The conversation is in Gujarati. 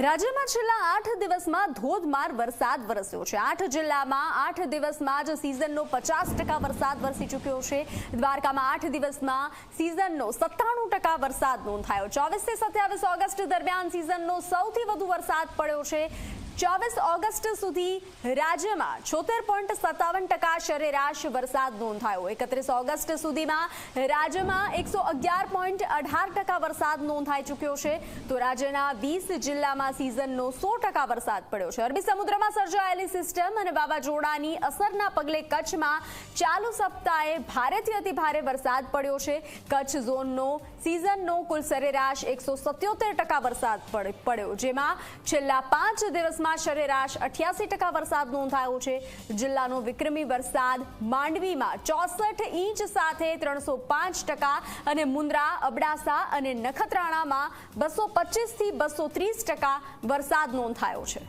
રાજ્યમાં છેલ્લા આઠ દિવસમાં ધોધમાર વરસાદ વરસ્યો છે. આઠ જિલ્લામાં આઠ દિવસમાં જ સિઝનનો પચાસ ટકા વરસાદ વરસી ચૂક્યો છે. દ્વારકામાં આઠ દિવસમાં સિઝનનો સત્તાણું ટકા વરસાદ નોંધાયો. ચોવીસથી સત્યાવીસ ઓગસ્ટ દરમિયાન સિઝનનો સૌથી વધુ વરસાદ પડ્યો છે. ચોવીસ ઓગસ્ટ સુધી રાજ્યમાં છોતેર પોઈન્ટ સત્તાવન ટકા સરેરાશ વરસાદ નોંધાયો. એકત્રીસ ઓગસ્ટ સુધીમાં રાજ્યમાં એકસો અગિયાર પોઈન્ટ અઢાર ટકા વરસાદ નોંધાઈ ચૂક્યો છે. તો રાજ્યના વીસ જિલ્લામાં સિઝનનો સો ટકા વરસાદ પડ્યો છે. અરબી સમુદ્રમાં સર્જાયેલી સિસ્ટમ અને વાવાઝોડાની અસરના પગલે કચ્છમાં ચાલુ સપ્તાહે ભારેથી અતિ ભારે વરસાદ પડ્યો છે. કચ્છ ઝોનનો સિઝનનો કુલ સરેરાશ એકસો સત્યોતેર ટકા વરસાદ પડ- પડ્યો. જેમાં છેલ્લા પાંચ દિવસમાં સરેરાશ અઠ્યાસી ટકા વરસાદ નોંધાયો છે. જિલ્લાનો વિક્રમી વરસાદ માંડવીમાં ચોસઠ ઇંચ સાથે ત્રણસો પાંચ ટકા અને મુન્દ્રા, અબડાસા અને નખત્રાણામાં બસો પચીસથી બસો ત્રીસ ટકા વરસાદ નોંધાયો છે.